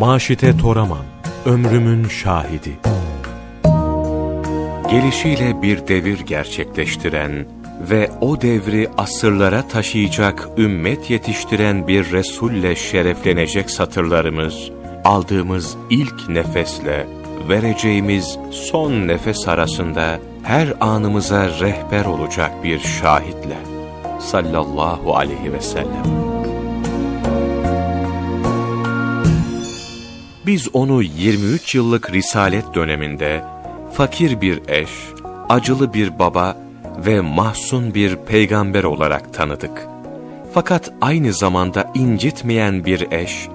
Maşite Toraman, ömrümün şahidi. Gelişiyle bir devir gerçekleştiren ve o devri asırlara taşıyacak ümmet yetiştiren bir Resulle şereflenecek satırlarımız, aldığımız ilk nefesle, vereceğimiz son nefes arasında her anımıza rehber olacak bir şahitle. Sallallahu aleyhi ve sellem. Biz onu 23 yıllık risalet döneminde fakir bir eş, acılı bir baba ve mahzun bir peygamber olarak tanıdık. Fakat aynı zamanda incitmeyen bir eş,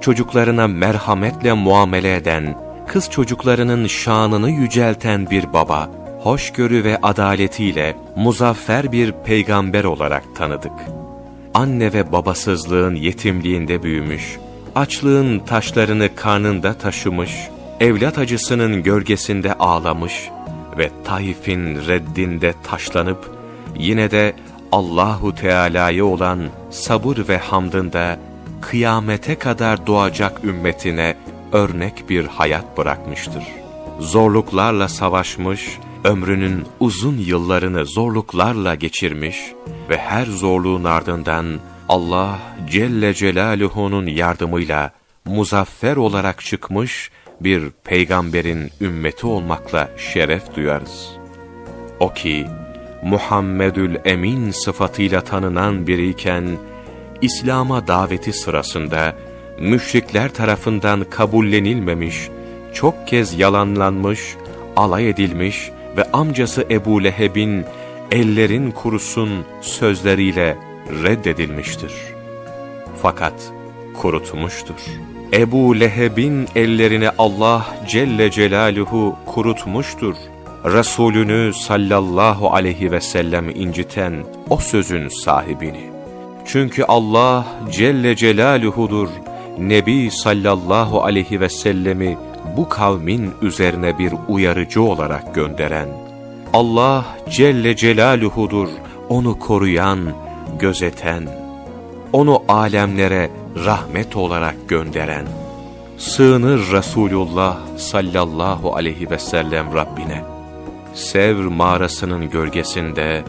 çocuklarına merhametle muamele eden, kız çocuklarının şanını yücelten bir baba, hoşgörü ve adaletiyle muzaffer bir peygamber olarak tanıdık. Anne ve babasızlığın yetimliğinde büyümüş, açlığın taşlarını karnında taşımış, evlat acısının gölgesinde ağlamış ve Taif'in reddinde taşlanıp, yine de Allahu Teala'ya olan sabır ve hamdında kıyamete kadar doğacak ümmetine örnek bir hayat bırakmıştır. Zorluklarla savaşmış, ömrünün uzun yıllarını zorluklarla geçirmiş ve her zorluğun ardından Allah Celle Celaluhu'nun yardımıyla muzaffer olarak çıkmış bir peygamberin ümmeti olmakla şeref duyarız. O ki Muhammedül Emin sıfatıyla tanınan biriyken İslam'a daveti sırasında müşrikler tarafından kabullenilmemiş, çok kez yalanlanmış, alay edilmiş ve amcası Ebu Leheb'in ellerin kurusun sözleriyle reddedilmiştir. Fakat kurutmuştur. Ebu Leheb'in ellerini Allah Celle Celaluhu kurutmuştur. Resulünü sallallahu aleyhi ve sellem inciten o sözün sahibini. Çünkü Allah Celle Celaluhu'dur. Nebi sallallahu aleyhi ve sellemi bu kavmin üzerine bir uyarıcı olarak gönderen. Allah Celle Celaluhu'dur. Onu koruyan, gözeten, onu alemlere rahmet olarak gönderen, sığınır Resulullah sallallahu aleyhi ve sellem Rabbine, Sevr mağarasının gölgesinde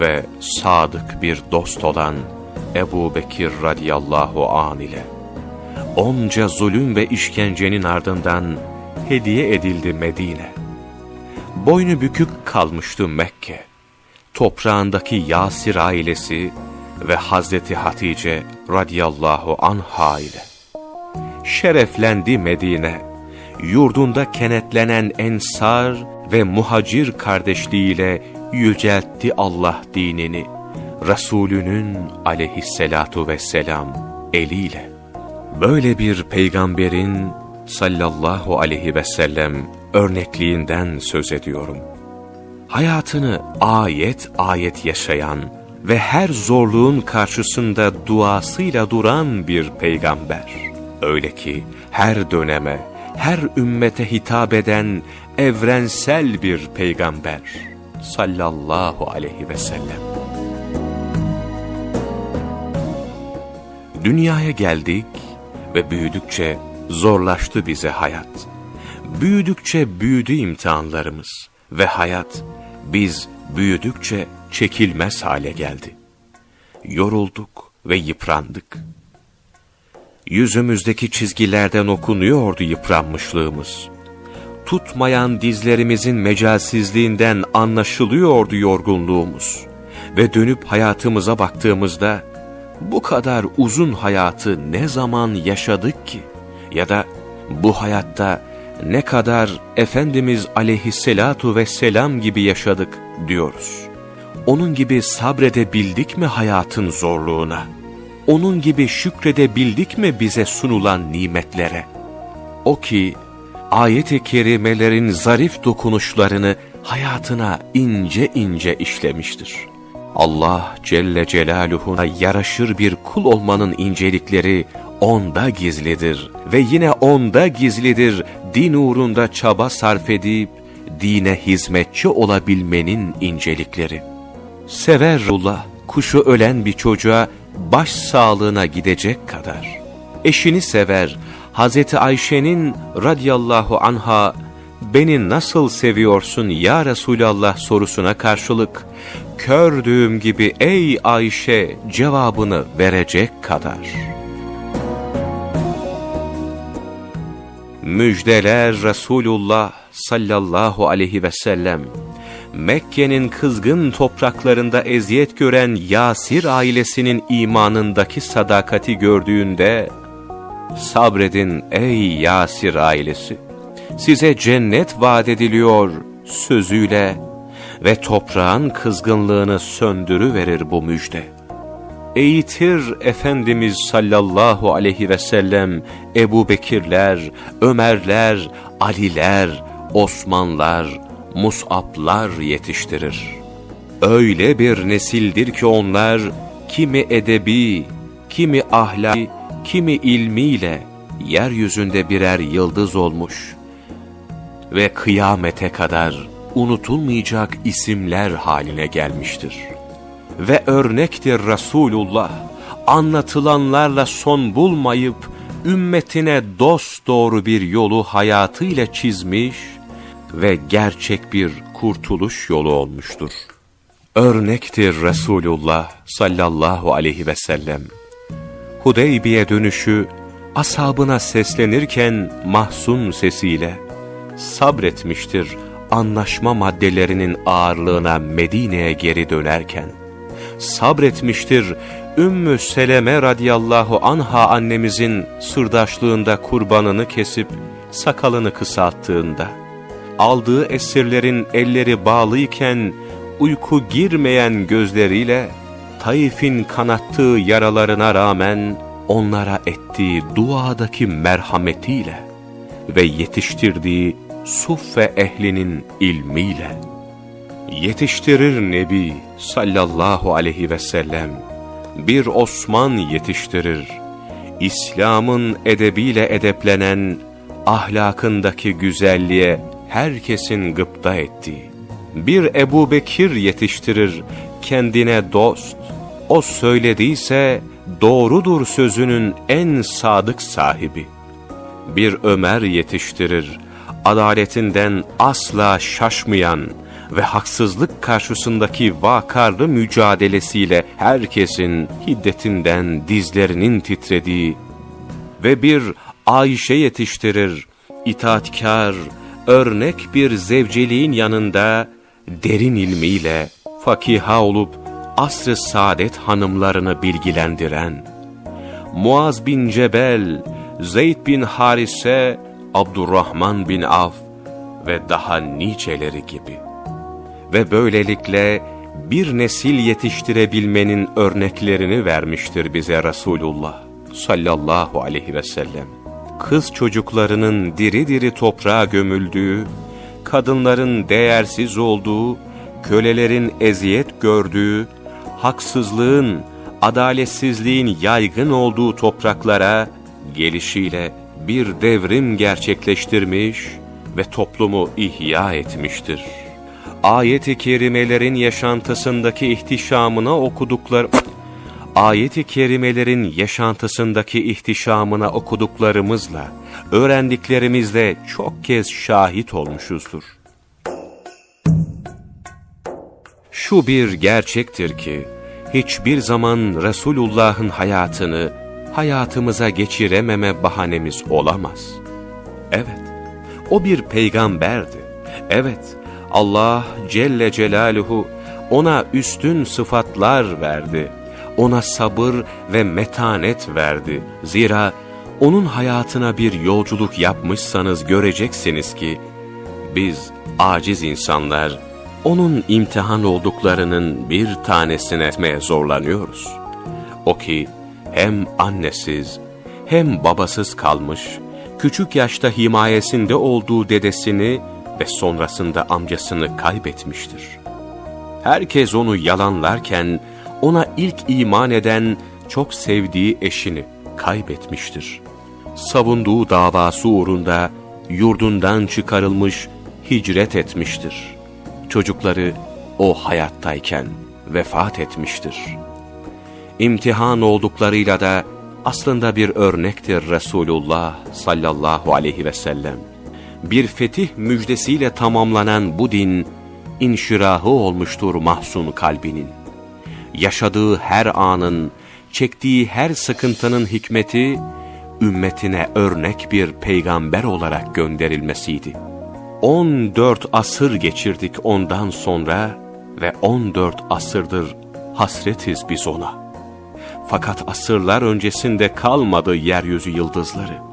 ve sadık bir dost olan Ebu Bekir radiyallahu an ile, onca zulüm ve işkencenin ardından hediye edildi Medine. Boynu bükük kalmıştı Mekke toprağındaki Yasir ailesi ve Hazreti Hatice radiyallahu anha ile. Şereflendi Medine, yurdunda kenetlenen ensar ve muhacir kardeşliğiyle yüceltti Allah dinini, Resulünün aleyhisselatu vesselam eliyle. Böyle bir peygamberin sallallahu aleyhi ve sellem örnekliğinden söz ediyorum.'' Hayatını ayet ayet yaşayan ve her zorluğun karşısında duasıyla duran bir peygamber. Öyle ki her döneme, her ümmete hitap eden evrensel bir peygamber sallallahu aleyhi ve sellem. Dünyaya geldik ve büyüdükçe zorlaştı bize hayat. Büyüdükçe büyüdü imtihanlarımız ve hayat biz büyüdükçe çekilmez hale geldi. Yorulduk ve yıprandık. Yüzümüzdeki çizgilerden okunuyordu yıpranmışlığımız. Tutmayan dizlerimizin mecalsizliğinden anlaşılıyordu yorgunluğumuz. Ve dönüp hayatımıza baktığımızda, bu kadar uzun hayatı ne zaman yaşadık ki? Ya da bu hayatta ne kadar Efendimiz aleyhisselatu vesselam gibi yaşadık diyoruz. Onun gibi sabredebildik mi hayatın zorluğuna? Onun gibi şükredebildik mi bize sunulan nimetlere? O ki ayet-i kerimelerin zarif dokunuşlarını hayatına ince ince işlemiştir. Allah Celle Celaluhu'na yaraşır bir kul olmanın incelikleri onda gizlidir ve yine onda gizlidir din uğrunda çaba sarf edip dine hizmetçi olabilmenin incelikleri. Sever Allah kuşu ölen bir çocuğa baş sağlığına gidecek kadar. Eşini sever, Hazreti Ayşe'nin radiyallahu anha beni nasıl seviyorsun ya Resulallah sorusuna karşılık kördüğüm gibi ey Ayşe cevabını verecek kadar. Müjdeler Resulullah sallallahu aleyhi ve sellem Mekke'nin kızgın topraklarında eziyet gören Yasir ailesinin imanındaki sadakati gördüğünde, sabredin ey Yasir ailesi, size cennet vaat ediliyor sözüyle ve toprağın kızgınlığını söndürüverir bu müjde. Eğitir Efendimiz sallallahu aleyhi ve sellem Ebu Bekirler, Ömerler, Aliler, Osmanlar, Mus'aplar yetiştirir. Öyle bir nesildir ki onlar kimi edebi, kimi ahlaki, kimi ilmiyle yeryüzünde birer yıldız olmuş ve kıyamete kadar unutulmayacak isimler haline gelmiştir. Ve örnektir Resulullah, anlatılanlarla son bulmayıp, ümmetine dost doğru bir yolu hayatıyla çizmiş ve gerçek bir kurtuluş yolu olmuştur. Örnektir Resulullah sallallahu aleyhi ve sellem. Hudeybiye dönüşü, asabına seslenirken mahzun sesiyle, sabretmiştir anlaşma maddelerinin ağırlığına Medine'ye geri dönerken, sabretmiştir. Ümmü Seleme radiyallahu anha annemizin sırdaşlığında kurbanını kesip sakalını kısalttığında, aldığı esirlerin elleri bağlıyken uyku girmeyen gözleriyle, Taif'in kanattığı yaralarına rağmen onlara ettiği duadaki merhametiyle ve yetiştirdiği Suffe ehlinin ilmiyle yetiştirir Nebi sallallahu aleyhi ve sellem bir Osman yetiştirir. İslam'ın edebiyle edeplenen ahlakındaki güzelliğe herkesin gıpta ettiği. Bir Ebu Bekir yetiştirir kendine dost. O söylediyse doğrudur sözünün en sadık sahibi. Bir Ömer yetiştirir adaletinden asla şaşmayan ve haksızlık karşısındaki vakarlı mücadelesiyle herkesin hiddetinden dizlerinin titrediği ve bir Ayşe yetiştirir, itaatkar, örnek bir zevceliğin yanında derin ilmiyle fakiha olup asr-ı saadet hanımlarını bilgilendiren, Muaz bin Cebel, Zeyd bin Harise Abdurrahman bin Af ve daha niceleri gibi. Ve böylelikle bir nesil yetiştirebilmenin örneklerini vermiştir bize Resulullah sallallahu aleyhi ve sellem. Kız çocuklarının diri diri toprağa gömüldüğü, kadınların değersiz olduğu, kölelerin eziyet gördüğü, haksızlığın, adaletsizliğin yaygın olduğu topraklara gelişiyle bir devrim gerçekleştirmiş ve toplumu ihya etmiştir. Ayet-i kerimelerin yaşantısındaki ihtişamına okuduklar Ayet-i kerimelerin yaşantısındaki ihtişamına okuduklarımızla, öğrendiklerimizle çok kez şahit olmuşuzdur. Şu bir gerçektir ki, hiçbir zaman Resulullah'ın hayatını, hayatımıza geçirememe bahanemiz olamaz. Evet, o bir peygamberdi. Evet, Allah Celle Celaluhu ona üstün sıfatlar verdi. Ona sabır ve metanet verdi. Zira onun hayatına bir yolculuk yapmışsanız göreceksiniz ki, biz aciz insanlar, onun imtihan olduklarının bir tanesine etmeye zorlanıyoruz. O ki, hem annesiz hem babasız kalmış, küçük yaşta himayesinde olduğu dedesini ve sonrasında amcasını kaybetmiştir. Herkes onu yalanlarken ona ilk iman eden çok sevdiği eşini kaybetmiştir. Savunduğu davası uğrunda yurdundan çıkarılmış, hicret etmiştir. Çocukları o hayattayken vefat etmiştir.'' imtihan olduklarıyla da aslında bir örnektir Resulullah sallallahu aleyhi ve sellem. Bir fetih müjdesiyle tamamlanan bu din, inşirahı olmuştur mahzun kalbinin. Yaşadığı her anın, çektiği her sıkıntının hikmeti, ümmetine örnek bir peygamber olarak gönderilmesiydi. 14 asır geçirdik ondan sonra ve 14 asırdır hasretiz biz ona. Fakat asırlar öncesinde kalmadı yeryüzü yıldızları.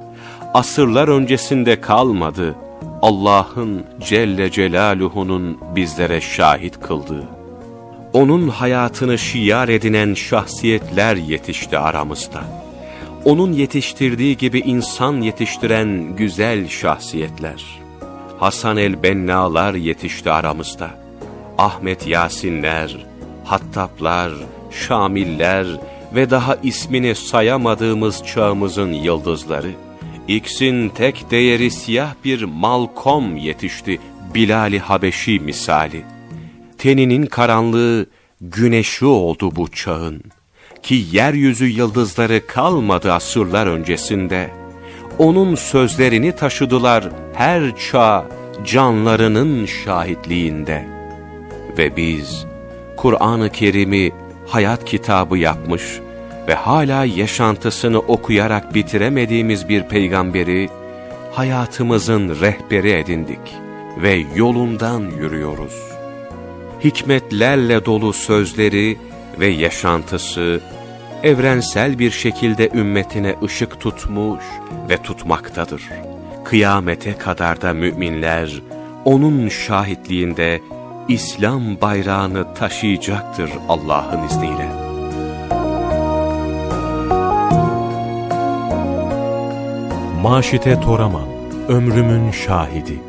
Asırlar öncesinde kalmadı Allah'ın Celle Celaluhu'nun bizlere şahit kıldığı. Onun hayatını şiar edinen şahsiyetler yetişti aramızda. Onun yetiştirdiği gibi insan yetiştiren güzel şahsiyetler. Hasan el-Benna'lar yetişti aramızda. Ahmet Yasinler, Hattaplar, Şamiller ve daha ismini sayamadığımız çağımızın yıldızları. X'in tek değeri siyah bir Malkom yetişti, Bilal-i Habeşi misali. Teninin karanlığı güneşi oldu bu çağın. Ki yeryüzü yıldızları kalmadı asırlar öncesinde. Onun sözlerini taşıdılar her çağ canlarının şahitliğinde. Ve biz Kur'an-ı Kerim'i hayat kitabı yapmış ve hala yaşantısını okuyarak bitiremediğimiz bir peygamberi hayatımızın rehberi edindik ve yolundan yürüyoruz. Hikmetlerle dolu sözleri ve yaşantısı evrensel bir şekilde ümmetine ışık tutmuş ve tutmaktadır. Kıyamete kadar da müminler onun şahitliğinde İslam bayrağını taşıyacaktır Allah'ın izniyle. Maşite Toraman, ömrümün şahidi.